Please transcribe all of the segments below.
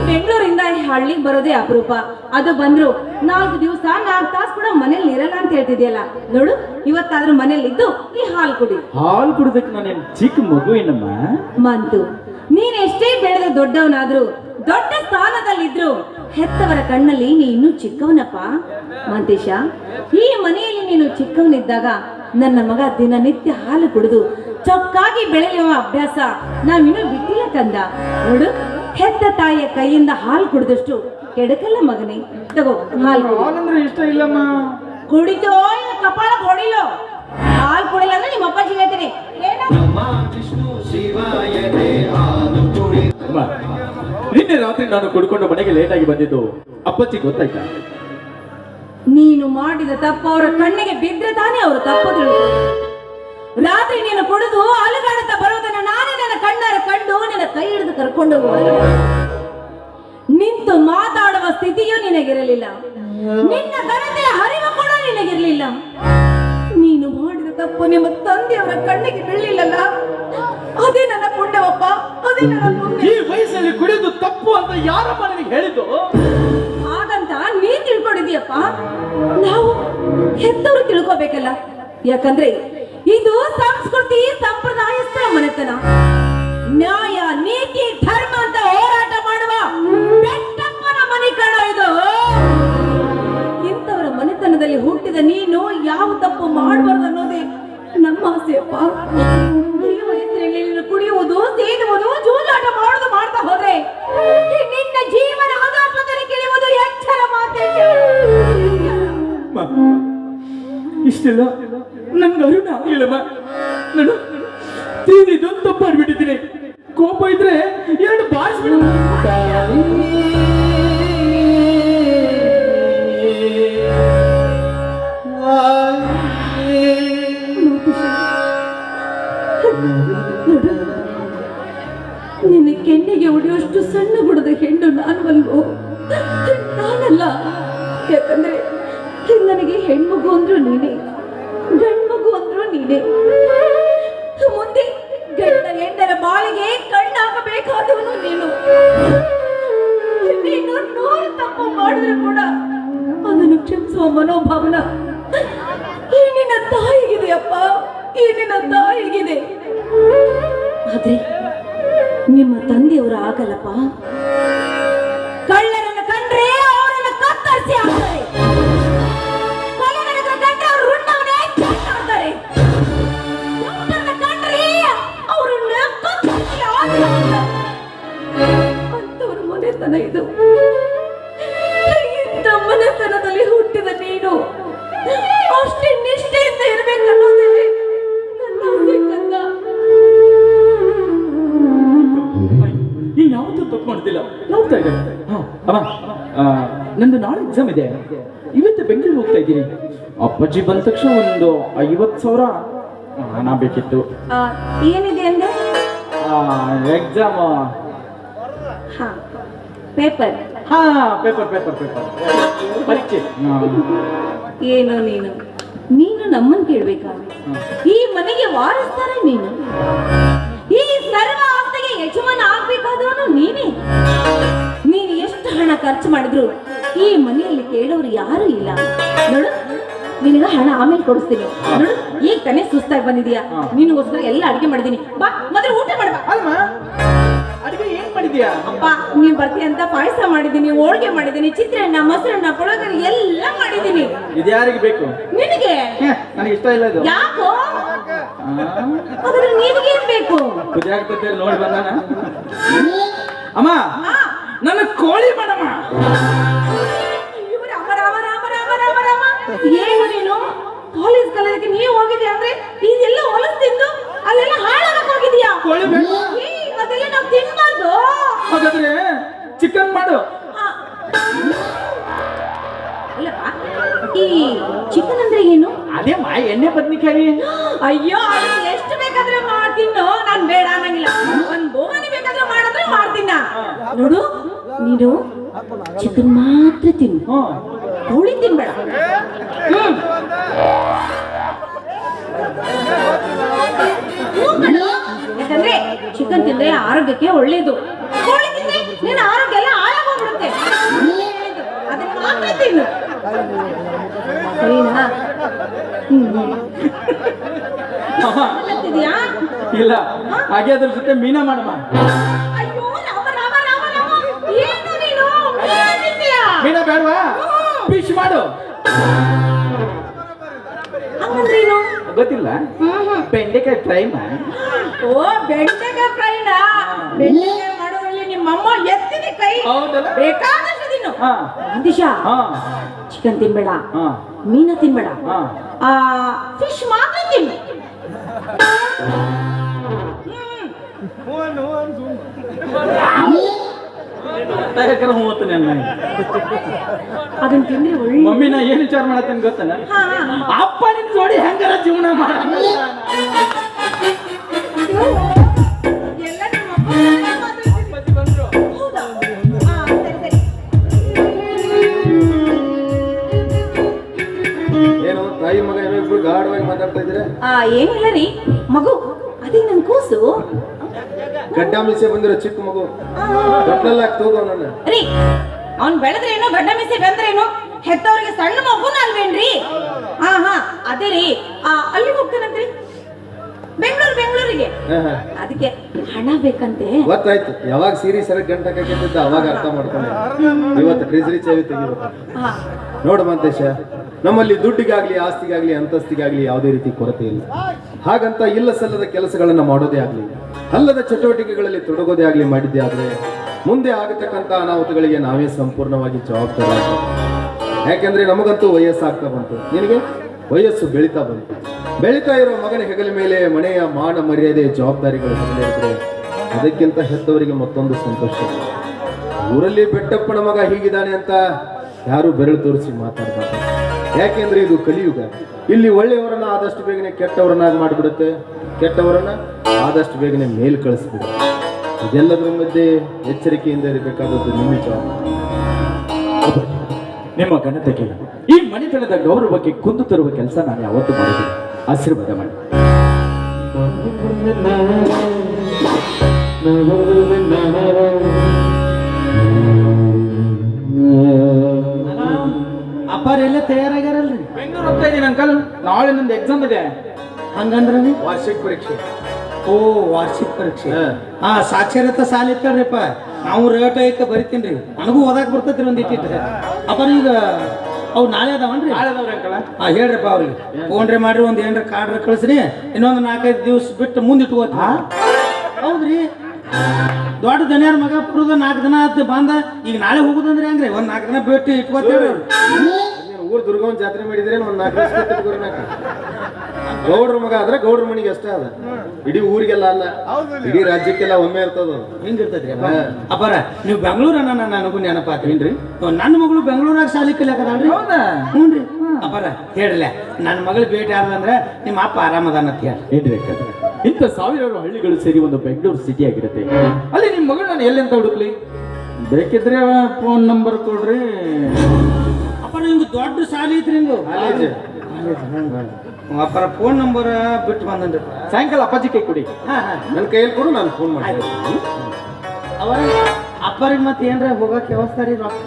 ನೀನ್ ಬೆಂಗಳೂರಿಂದ ಈ ಹಳ್ಳಿಗೆ ಬರೋದೇ ಅಪರೂಪ. ಅದು ಬಂದ್ರು ನಾಲ್ಕು ದಿವಸ ನಾಲ್ಕು ತಾಸು ಕೂಡ ಮನೇಲಿ ಇರಲ್ಲ ಅಂತ ಹೇಳ್ತಿದ್ಯಲ್ಲ. ನೋಡು ಇವತ್ತಾದ್ರೂ ಮನೇಲಿ ಇದ್ದು ಈ ಹಾಲು ಕುಡಿ. ಹಾಲು ಕುಡಿದಕ್ಕೆ ನಾನೇನು ಚಿಕ್ಕ ಮಗು ಏನಮ್ಮ? ಮಂತು ನೀನ್ ಎಷ್ಟೇ ಬೆಳೆದ ದೊಡ್ಡವನಾದ್ರೂ ದೊಡ್ಡ ಸ್ಥಾನದಲ್ಲಿದ್ರು ಹೆತ್ತವರ ಕಣ್ಣಲ್ಲಿ ನೀ ಇನ್ನೂ ಚಿಕ್ಕವನಪ್ಪ. ಮಂತೇಶ ಈ ಮನೆಯಲ್ಲಿ ನೀನು ಚಿಕ್ಕವನಿದ್ದಾಗ ನನ್ನ ಮಗ ದಿನನಿತ್ಯ ಹಾಲು ಕುಡಿದು ಚೊಕ್ಕಾಗಿ ಬೆಳೆಯುವ ಅಭ್ಯಾಸ ನಾವಿನ್ನೂ ಬಿಟ್ಟಿಲ್ಲ ಕಂದ. ನೋಡು ಹೆತ್ತ ತಾಯಿಯ ಕೈಯಿಂದ ಹಾಲು ಕುಡಿದಷ್ಟು ಕೆಡಕಲ್ಲ ಮಗನೇ. ತಗೋ ಹಾಲು. ಹಾಲಂದ್ರೆ ಇಷ್ಟ ಇಲ್ಲಮ್ಮ. ಕುಡಿತೋ ಇಲ್ಲ ಕಪಾಳ ಕೊಡಿಲೋ? ಹಾಲು ಕುಡಿಲ್ಲ ಅಂದ್ರೆ ನಿಮ್ಮ ಅಪ್ಪಾಜಿ ಹೇಳ್ತೀನಿ. ನಿನ್ನೆ ರಾತ್ರಿ ನಾನು ಕುಡ್ಕೊಂಡು ಮನೆಗೆ ಲೇಟ್ ಆಗಿ ಬಂದಿದ್ದು. ಅಪ್ಪಚ್ಚಿ ಗೊತ್ತಾಯ್ತ? ನೀನು ಮಾಡಿದ ತಪ್ಪು ಅವರ ಕಣ್ಣಿಗೆ ಬಿದ್ರೆ ತಾನೇ ಅವರು ತಪ್ಪು ತಿಳಿದು ರಾತ್ರಿ ನೀನು ಕುಡಿದು ಅಲುಗಾಡುತ್ತಾ ಬರುವುದನ್ನ ನಾನೇ ನನ್ನ ಕಣ್ಣಾರ ಕಂಡು ನಿನ್ನ ಕೈ ಹಿಡಿದು ಕರ್ಕೊಂಡು ನಿಂತು ಮಾತಾಡುವ ಸ್ಥಿತಿಯೂ ನಿನಗಿರಲಿಲ್ಲ. ನಿನ್ನ ಘನತೆಯ ಹರಿವು ಕೂಡ ನಿನಗಿರಲಿಲ್ಲ. ನೀನು ಮಾಡಿದ ತಪ್ಪು ನಿಮ್ಮ ತಂದೆಯವರ ಕಣ್ಣಿಗೆ ಬೀಳಲಿಲ್ಲಲ್ಲ? ಅದೇ ನನ್ನ ಪುಣ್ಯವಪ್ಪ ಅದೇ ನನ್ನ ಪುಣ್ಯ. ಈ ವಯಸ್ಸಲ್ಲಿ ಕುಡಿದು ತಪ್ಪು ಅಂತ ಯಾರು ನನಗೆ ಹೇಳಿದ್ದು? ಹಾಗಂತ ನೀ ತಿಳ್ಕೊಂಡಿದೀಯಪ್ಪ ನಾವು ಹೆತ್ತವರು ತಿಳ್ಕೋಬೇಕಲ್ಲ. ಯಾಕಂದ್ರೆ ಇದು ಸಂಸ್ಕೃತಿ ಸಂಪ್ರದಾಯಸ್ಥರ ಮನೆತನ ನ್ಯಾಯ, ನೀತಿ, ಧರ್ಮ ಅಂತ ಹೋರಾಟ ಮಾಡುವ ಮನೆ ಕಣ ಇದು. ಇಂಥವರ ಮನೆತನದಲ್ಲಿ ಹುಟ್ಟಿದ ನೀನು ಯಾವ ತಪ್ಪು ಮಾಡಬಾರ್ದು ಅನ್ನೋದೇ ನಮ್ಮ ಆಸೆಯಪ್ಪ ಕುಡಿಯುವುದು, ಸೇದುವುದು, ಜೂಜಾಟ ಮಾಡುವುದು ಮಾಡ್ತಾ ಹೋದ್ರೆ ನಿನ್ನ ಜೀವನ ಆಧಾರದಲ್ಲಿ ಕೇಳುವುದು ಎಚ್ಚರ ಮಾತೆ. ಇಷ್ಟೆಲ್ಲ. ಆಗಿಲ್ಲಮ್ಮ ನಾನು ತಿಂದಿದ್ದೊಂದು ತಪ್ಪು ಮಾಡ್ಬಿಟ್ಟಿದ್ದೀನಿ. ಕೋಪ ಇದ್ರೆ ಎರಡು ಬಾರಿಸ್ಬಿಡು. ನಿನ್ನ ಕೆನ್ನೆಗೆ ಹೊಡೆಯುವಷ್ಟು ಸಣ್ಣ ಗುಡದ ಹೆಣ್ಣು ನಾನವಲ್ವೋ ನಾನಲ್ಲ. ಯಾಕಂದ್ರೆ ನನಗೆ ಹೆಣ್ಮಗು ಅಂದ್ರು ನೀನೆ. ನಿನ್ನ ತಾಯಿಗಿದೆ. ಆದ್ರೆ ನಿಮ್ಮ ತಂದೆಯವರು ಆಗಲ್ಲಪ್ಪ. ಕಳ್ಳರನ್ನ ಕಂಡ್ರೆ ಅವರನ್ನ ಕತ್ತರಿಸಿ ಕೊಲೆಗಡಕರ ಮನೆತನ ಅವ್ರ ಹಾ, ಅಮ್ಮ ನಂದು ನಾಳೆ ಎಕ್ಸಾಮ್ ಇದೆ. ಇವತ್ತು ಬೆಂಗಳೂರು ಹೋಗ್ತಾ ಇದ್ದೀನಿ. ಅಪ್ಪಾಜಿ ಬಂದ ತಕ್ಷಣ ಒಂದು ಐವತ್ತು ಸಾವಿರ ಹಣ ಬೇಕಿತ್ತು. ಏನಿದೆ ಅಂದ್ರೆ ಎಕ್ಸಾಮ್ ಹಾ ಪೇಪರ್. ಹಾ ಪೇಪರ್ ಪೇಪರ್ ಪೇಪರ್. ಪರೀಕ್ಷೆ. ಏನು ನೀನು? ನೀನು ನಮ್ಮನ್ ಕೇಳಬೇಕಾ ಈ ಮನೆಗೆ ವಾರಿಸ್ತಾರೆ ನೀನು. ಈ ಸರ್ವ ಆಸ್ತಿಗೆ ಯಜಮಾನ ಆಗ್ಬೇಕಾದ್ರೂ ನೀನು. ಎಷ್ಟು ಹಣ ಖರ್ಚು ಮಾಡಿದ್ರು. ಈ ಮನೆಯಲ್ಲಿ ಕೇಳೋರು ಯಾರು ಇಲ್ಲ. ನೋಡು ನಿನಗ ಹಣ ಆಮೇಲೆ ಕೊಡಿಸ್ತೀನಿ. ನೋಡು ಈಗ ತಾನೇ ಸುಸ್ತಾಗಿ ಬಂದಿದ್ಯಾ. ನಿನಗೋಸ್ಕರ ಎಲ್ಲ ಅಡಿಗೆ ಮಾಡಿದೀನಿ. ಬಾ ಮೊದಲು ಊಟ ಮಾಡ್ಬಾ ಅಲ್ವಾ? ಅಡಿಗೆ ಏನ್ ಮಾಡಿದ್ಯಾ? ಅಪ್ಪ ನೀನ್ ಬರ್ತೀಯ ಅಂತ ಪಾಯಸ ಮಾಡಿದೀನಿ ಹೋಳಿಗೆ ಮಾಡಿದೀನಿ ಚಿತ್ರಾನ್ನ ಮೊಸರನ್ನ ಪುಳಗರಿ ಎಲ್ಲ ಮಾಡಿದೀನಿ. ಇದ್ಯಾರಿಗೆ ಬೇಕು? ನಿನಗೆ? ನನಗೆ ಇಷ್ಟ ಇಲ್ಲ ಇದು. ಯಾಕೋ? ಹಾಗಾದ್ರೆ ನಿನಗೆ ಏನ್ ಬೇಕು ನೋಡಿ ಬಂದಾನ. ಅಮ್ಮ ಆ, ನನ್ನ ಕೋಳಿ ಮಾಡಮ್ಮ ಇವ್ರು ರಾಮ ರಾಮ ರಾಮ ರಾಮ ರಾಮ ರಾಮ. ಏನು ನೀನು? ಪೊಲೀಸ್ ಕಲಿಯೋದಕ್ಕೆ ನೀ ಹೋಗಿದ್ಯಾ ಅಂದ್ರೆ ಇದೆಲ್ಲ ಹೊಲಸ್ ತಿಂದು ಅಲ್ಲೆಲ್ಲ ಹಾಳಾಗಕ್ ಹೋಗಿದ್ಯಾ? ಅದೆಲ್ಲ ನಾವು ತಿನ್ಬಾರ್ದು. ಹಾಗಾದ್ರೆ ಚಿಕನ್ ಮಾಡು. ಈ ಚಿಕನ್ ಅಂದ್ರೆ ಏನು? ಅದೇ ಮಾ ಎಣ್ಣೆ ಬದ್ನಿಕಾಯಿ ಅಯ್ಯೋ ಎಷ್ಟು ಬೇಕಾದ್ರೆ ಮಾಡ್ತೀನೋ. ನಾನು ಬೇಡ ಅನ್ನಂಗಿಲ್ಲ. ಒಂದ್ ಬೋಗನಿ ಬೇಕಾದ್ರೆ ಮಾಡಿದ್ರೆ ಮಾಡ್ತೀನ ನೋಡು ನೀನು ಚಿಕನ್ ಮಾತ್ರ ತಿನ್ನು. ಕೋಳಿ ತಿನ್ಬೇಡ. ಯಾಕಂದ್ರೆ ಚಿಕನ್ ತಿಂದ್ರೆ ಆರೋಗ್ಯಕ್ಕೆ ಒಳ್ಳೇದು. ಕೋಳಿ ತಿಂದ್ರೆ ನಿನ್ನ ಆರೋಗ್ಯ ಎಲ್ಲ ಹಾಳಾಗೋಗ್ಬಿಡುತ್ತೆ ಅದನ್ನ ಮಾತ್ರ ತಿನ್ನು. ಇಲ್ಲ. ಹಾಗೆ ಅದ್ರ ಜೊತೆ ಮೀನ ಮಾಡಮ್ಮ. ಬೇಡವಾ ಫಿಶ್ ಮಾಡು. ಹಂಗಂದ್ರೇನು? ಗೊತ್ತಿಲ್ಲ. ಹ್ಮ್ ಹ್ಮ್. ಬೆಂಡೆಕಾಯಿ ಫ್ರೈ ಓ ಬೆಂಡೆಕಾಯಿ ಫ್ರೈನಾ ಬೆಂಡೆಕಾಯಿ ಮಾಡೋದ್ರಲ್ಲಿ ನಿಮ್ಮಮ್ಮ ಎತ್ತಿದೆ ಕೈ ಹೌದಲ್ಲ? ಬೇಕಾದಷ್ಟು ತಿನ್ನು. ಹಾ. ದಿಶಾ ಹಾ. ಚಿಕನ್ ತಿನ್ಬೇಡ. ಮೀನು ಮೀನ ತಿನ್ಬೇಡ. ಹಾ. ಆ ಫಿಶ್ ಮಾತ್ರ ತಿನ್ನು. ಯಾಕಂದ್ರೆ ಮೂವತ್ತು ನನ್ನ ಅದನ್ನ ತಿಂದ್ರೆ ಒಳ್ಳೆ ಮಮ್ಮಿ ನಾ ಏನ್ ವಿಚಾರ ಮಾಡತ್ತೇನೆ ಗೊತ್ತಲ್ಲ ಅಪ್ಪ ನಿನ್ ಜೋಡಿ ಹೆಂಗಾರ ಜೀವನ ಮಾಡ ಗಡ್ಡ ಮೀಸೆ ಬಂದಿರೋ ಚಿಕ್ಕ ಮಗು. ಗಡ್ಡಲ್ಲ ತೂಗೋ ನನ್ನ ರೀ ಅವ್ನ್ ಬೆಳೆದ್ರೇನು ಗಡ್ಡ ಮೀಸೆ ಬಂದ್ರೇನು ಹೆತ್ತವ್ರಿಗೆ ಸಣ್ಣ ಮಗುನ ಅಲ್ವೇನ್ರಿ? ಹಾ ಹಾ ಅದೇ ರೀ ಆ, ಅಲ್ಲಿ ಹೋಗ್ತಾನಂತ್ರಿ ಬೆಂಗಳೂರು ಬೆಂಗಳೂರಿಗೆ. ಅದಕ್ಕೆ ಹಣ ಬೇಕಂತೆ. ಗೊತ್ತಾಯ್ತು. ಯಾವಾಗ ಸೀರೆ ಸರಿ ಗಂಟ ಹಾಕಿದ್ದ ಅವಾಗ ಅರ್ಥ ಮಾಡ್ಕೊಂಡೆ. ಇವತ್ತು ಟ್ರೆಜರಿ ಚಾವಿ ತೆಗಿಬೇಕು. ನೋಡು ಮಂತೇಶ ನಮ್ಮಲ್ಲಿ ದುಡ್ಡಿಗಾಗ್ಲಿ ಆಸ್ತಿಗಾಗ್ಲಿ ಅಂತಸ್ತಿಗಾಗ್ಲಿ ಯಾವುದೇ ರೀತಿ ಕೊರತೆ ಇಲ್ಲ. ಹಾಗಂತ ಇಲ್ಲ ಸಲ್ಲದ ಕೆಲಸಗಳನ್ನು ಮಾಡೋದೇ ಆಗಲಿ, ಅಲ್ಲದ ಚಟುವಟಿಕೆಗಳಲ್ಲಿ ತೊಡಗೋದೇ ಆಗಲಿ ಮಾಡಿದ್ದೇ ಆದರೆ ಮುಂದೆ ಆಗತಕ್ಕಂಥ ಅನಾಹುತಗಳಿಗೆ ನಾವೇ ಸಂಪೂರ್ಣವಾಗಿ ಜವಾಬ್ದಾರಿ ಯಾಕೆಂದ್ರೆ ನಮಗಂತೂ ವಯಸ್ಸಾಗ್ತಾ ಬಂತು. ನಿನಗೆ? ವಯಸ್ಸು ಬೆಳೀತಾ ಬಂತು. ಬೆಳೀತಾ ಇರೋ ಮಗನ ಹೆಗಲ ಮೇಲೆ ಮನೆಯ ಮಾನ ಮರ್ಯಾದೆ ಜವಾಬ್ದಾರಿಗಳು ಇದ್ರೆ ಅದಕ್ಕಿಂತ ಹೆತ್ತವರಿಗೆ ಮತ್ತೊಂದು ಸಂತೋಷ. ಊರಲ್ಲಿ ಬೆಟ್ಟಪ್ಪನ ಮಗ ಹೀಗಿದ್ದಾನೆ ಅಂತ ಯಾರು ಬೆರಳು ತೋರಿಸಿ ಮಾತಾಡಬಾರ್ದು. ಯಾಕೆಂದ್ರೆ ಇದು ಕಲಿಯುಗ. ಇಲ್ಲಿ ಒಳ್ಳೆಯವರನ್ನ ಆದಷ್ಟು ಬೇಗನೆ ಕೆಟ್ಟವರನ್ನಾಗಿ ಮಾಡಿಬಿಡುತ್ತೆ. ಕೆಟ್ಟವರನ್ನ ಆದಷ್ಟು ಬೇಗನೆ ಮೇಲ್ ಕಳಿಸ್ಬಿಡುತ್ತೆ. ಇದೆಲ್ಲದರ ಮಧ್ಯೆ ಎಚ್ಚರಿಕೆಯಿಂದ ಇರಬೇಕಾದದ್ದು ನಿಮ್ಮ ಜವಾಬ್ದಾರಿ ನಿಮ್ಮ ಘನತೆಗೆ ಈ ಮನೆತನದ ಗೌರವಕ್ಕೆ ಕುಂದು ತರುವ ಕೆಲಸ ನಾನು ಯಾವತ್ತೂ ಮಾಡಿದ್ದೀನಿ. ಆಶೀರ್ವಾದ ಮಾಡಿ. ಅಪ್ಪಾರೆಲ್ಲ ಅಂಕಲ್ ನಾಳೆ ನಂದು ಎಕ್ಸಾಮ್ ಇದೆ. ಹಂಗಂದ್ರೆ ವಾರ್ಷಿಕ ಪರೀಕ್ಷೆ. ಓ ವಾರ್ಷಿಕ ಪರೀಕ್ಷೆ. ಹಾ. ಸಾಕ್ಷರತಾ ಸಾಲ ಇತ್ತಪ್ಪ ನಾವು ರೇಟ್ ಐತೆ ಬರಿತೀನಿ ನನಗೂ ಓದಾಕ್ ಬರ್ತೈತ್ರಿ ಒಂದು ಇಟ್ಟಿಟ್ಟು. ಅಪ್ಪ ಈಗ ಅವು ನಾಳೆ ಅದಾವನ್ರಿ? ನಾಳೆ ಅದಾವ್ರಿ ಅಂಕಲ್ ಹಾ ಹೇಳ್ರಪ್ಪ ಅವ್ರಿಗೆ. ಫೋನ್ರೆ ಮಾಡ್ರಿ ಒಂದ್ ಏನ್ರ ಕಾರ್ಡ್ರ ಕಳಿಸ್ರಿ. ಇನ್ನೊಂದು ನಾಲ್ಕೈದು ದಿವಸ ಬಿಟ್ಟು ಮುಂದೆ ಇಟ್ಕೋತ ಹೌದ್ರಿ? ದೊಡ್ಡ ದನಿಯರ ಮಗ ಪುರದ ನಾಲ್ಕು ದಿನ ಆಯ್ತು ಬಂದ. ಈಗ ನಾಳೆ ಹೋಗುದಂದ್ರೆ ಹೆಂಗ್ರಿ? ಒಂದ್ ನಾಲ್ಕು ದಿನ ಬಿಟ್ಟು ಇಟ್ಕೋತೇವ್ರಿ ಊರ್ ದುರ್ಗವನ್ ಜಾತ್ರೆ ಮಾಡಿದ್ರೆ ಒಂದ್ ನಾಲ್ಕು. ಗೌಡ್ರ ಮಗ ಆದ್ರೆ ಗೌಡ್ರ ಮನಿಗೆ ಅಷ್ಟೇ ಅದ. ಇಡೀ ಊರಿಗೆಲ್ಲ ಅಲ್ಲ. ಇಡೀ ರಾಜ್ಯಕ್ಕೆಲ್ಲ ಒಮ್ಮೆ ಇರ್ತದ ಹಿಂಗ ಹಿಂಗಿರ್ತದ್ರಿ ಅಪ್ಪ ಅಪ್ಪಾರ ನೀವು ಬೆಂಗಳೂರ ನನ್ನ ನನಗೂ ನೆನಪಾತ್ರೇನ್ರಿ ನನ್ನ ಮಗಳು ಬೆಂಗಳೂರಾಗ ಶಾಲಿ ಕಲಿಯಾಕದಾಳ್ರಿ ಹೌದಾ? ಹ್ಞೂ ರೀ. ಅಪ್ಪಾರ ಹೇಳ್ರಲ್ಲ ನನ್ನ ಮಗಳು ಭೇಟಿ ಆದಂದ್ರೆ ನಿಮ್ಮ ಅಪ್ಪ ಆರಾಮದಾನ ಅಂತ ಹೇಳಿ ಏನ್ರಿ ಇಂಥ ಸಾವಿರಾರು ಹಳ್ಳಿಗಳು ಸೇರಿ ಒಂದು ಬೆಂಗಳೂರು ಸಿಟಿ ಆಗಿರುತ್ತೆ. ಅಲ್ಲಿ ನಿಮ್ಮ ಮಗಳು ನಾನು ಎಲ್ಲಿ ಅಂತ ಹುಡುಕ್ಲಿ? ಬೇಕಿದ್ರೆ ಫೋನ್ ನಂಬರ್ ಕೊಡ್ರಿ. ಅಪ್ಪ ನಿಮ್ಗೆ ದೊಡ್ಡ ಸಾಲಿ ಐತ್ರಿ. ಅಪ್ಪರ ಫೋನ್ ನಂಬರ್ ಬಿಟ್ಟು ಬಂದನ್ರಿ. ಸಾಯಂಕಾಲ ಅಪ್ಪಾಜಿ ಕೈ ಕೊಡಿ. ಹಾ ಹಾ. ನನ್ನ ಕೈಯಲ್ಲಿ ಕೊಡು ನಾನು ಫೋನ್ ಮಾಡಿ ಅವರ ಅಪ್ಪರಿಗೆ ಮತ್ತೆ ಏನ್ರ ಹೋಗಕ್ಕೆ ವ್ಯವಸ್ಥೆ ರೀ ರೊಕ್ಕ?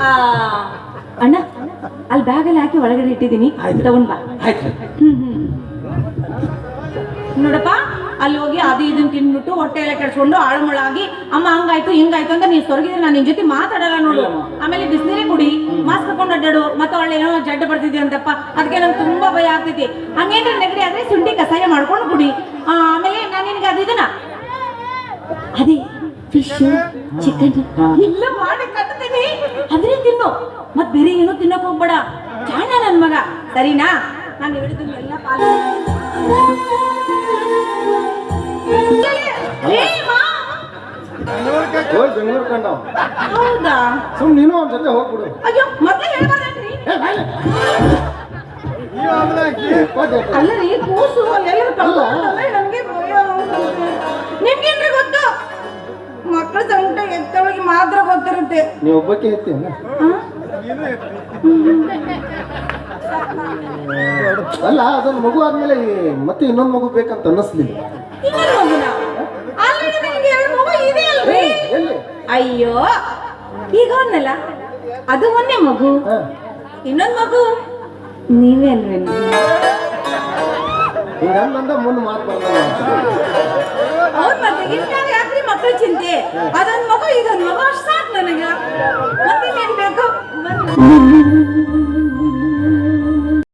ಆ, ಅಣ್ಣ ಅಲ್ಲಿ ಬ್ಯಾಗಲ್ಲಿ ಹಾಕಿ ಒಳಗಡೆ ಇಟ್ಟಿದ್ದೀನಿ. ಆಯ್ತು. ತಗೊಂಡ್ ಬಾ. ಆಯ್ತು. ಹ್ಮ್ ಹ್ಮ್. ನೋಡಪ್ಪ ಅಲ್ಲಿ ಹೋಗಿ ಅದು ಇದನ್ನ ತಿನ್ಬಿಟ್ಟು ಹೊಟ್ಟೆ ಎಲ್ಲ ಕೆಡ್ಸ್ಕೊಂಡು ಆಳುಮಳಾಗಿ ಅಮ್ಮ ಹಂಗಾಯ್ತು ಹಿಂಗಾಯ್ತು ಅಂತ ನೀನ್ ಸೊರಗಿದ್ರೆ ನಾನು ನಿನ್ ಜೊತೆ ಮಾತಾಡಲ್ಲ ನೋಡು. ಆಮೇಲೆ ಬಿಸಿನೀರೇ ಕುಡಿ ಮಾಸ್ಕ್ ಹಾಕೊಂಡು ಅಡ್ಡಾಡು. ಮತ್ತೆ ಒಳ್ಳೆ ಏನೋ ಜಡ್ಡ ಬರ್ತಿದ್ದೆ ಅಂತಪ್ಪ. ಅದಕ್ಕೆ ನಂಗೆ ತುಂಬಾ ಭಯ ಆಗ್ತೈತಿ. ಹಂಗೇನ್ರ ನೆಗಡಿ ಆದ್ರೆ ಶುಂಠಿ ಕಷಾಯ ಮಾಡ್ಕೊಂಡು ಕುಡಿ. ಆಮೇಲೆ ನಾನು ನಿನ್ಗೆ ಅದು ಇದನ್ನ. ಅದೇ ಫಿಶ್ ಚಿಕನ್ ಎಲ್ಲ ಮಾಡಿ ಕಟ್ತೀನಿ ಅದ್ರೆ ತಿನ್ನು. ಮತ್ ಬೇರೆ ಏನೂ ತಿನ್ನಕ್ ಹೋಗ್ಬೇಡ. ಜಾಣ ನನ್ನ ಮಗ. ಸರಿನಾ? ನಾನು ಹೇಳಿದ್ದು ಎಲ್ಲ ಪಾಲನೆ ಹೋಗಿ ಬೆಂಗಳೂರು ಕಂಡವ ಹೌದಾ? ಸುಮ್ ನೀನು ಅವ್ನ ಜೊತೆ ಹೋಗ್ಬಿಡು. ಅಯ್ಯೋ ಮತ್ತೆ ಹೇಳ್ಬಾರ್ದೇನ್ರಿ. ಅಲ್ಲ ರೀ ಕೂಸು ಎಲ್ಲರೂ ನನ್ಗೆ ಭಯ ಆಗ್ತದೆ. ನಿಮ್ಗೇನ್ರಿ ಗೊತ್ತು? ಮಕ್ಕಳ ಸಂಕಟ ಎತ್ತವಳಿಗೆ ಮಾತ್ರ ಗೊತ್ತಿರುತ್ತೆ. ನೀವು ಒಬ್ಬಕ್ಕೆ ಆ? ಅಲ್ಲ ಅದೊಂದು ಮಗು ಆದ್ಮೇಲೆ ಮತ್ತೆ ಇನ್ನೊಂದು ಮಗು ಬೇಕಂತ ಅನ್ನಿಸ್ಲಿಲ್ಲ. ಅಯ್ಯೋ ಈಗ ಅವನಲ್ಲ? ಅದು ಮೊನ್ನೆ ಮಗು. ಇನ್ನೊಂದು ಮಗು. ನೀವೇ ಅಲ್ವೇನು? ಅವ್ರ ಮತ್ತೆ ಇಷ್ಟಾಗ ಯಾಕ್ರಿ ಮಕ್ಕಳ ಚಿಂತೆ? ಅದೊಂದ್ ಮಗು ಇದೊಂದ್ ಮಗು ಅಷ್ಟು ಸಾಕು ನನಗೆ. ಮತ್ತಿನ್ನೇನ್ ಬೇಕು.